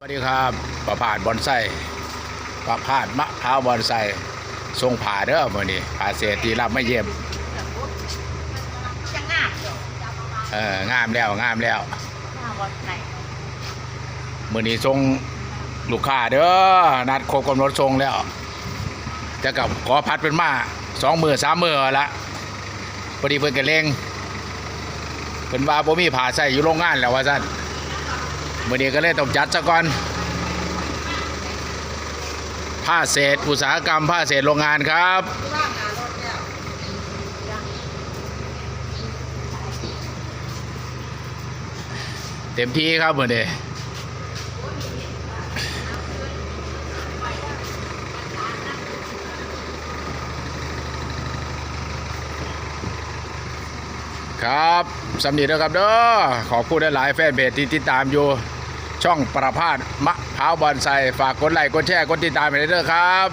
สวัสดีครับประพาสบอนไซประพาสมะพร้าวบอนไซทรงผ่าเด้อมื้อนี้ผ่าเศรษฐีรับไมาเยี่ยมจะงาบเอองามแล้วงามแล้วมื้อนี้ทรงลูกค้าเด้อนัดครบกำหนดทรงแล้ว จะกับขอพัดเป็นมาสองมือสามมือละพอดีเพิ่นก็เร่งเพิ่นว่าบ่มีผ่าใส่อยู่โรงงานแล้วว่าซั่น มื้อนี้ก็เลยต้องจัดซะก่อนผ้าเศษอุตสาหกรรมผ้าเศษโรงงานครับเต็มที่ครับเมือนเดครับสำนีแล้วครับเด้อขอบคุณหลายๆแฟนเพจที่ติดตามอยู่ ช่องประพาสมะพร้าวบอนไซฝากกดไลค์กดแชร์กดติดตามไปเด้อครับ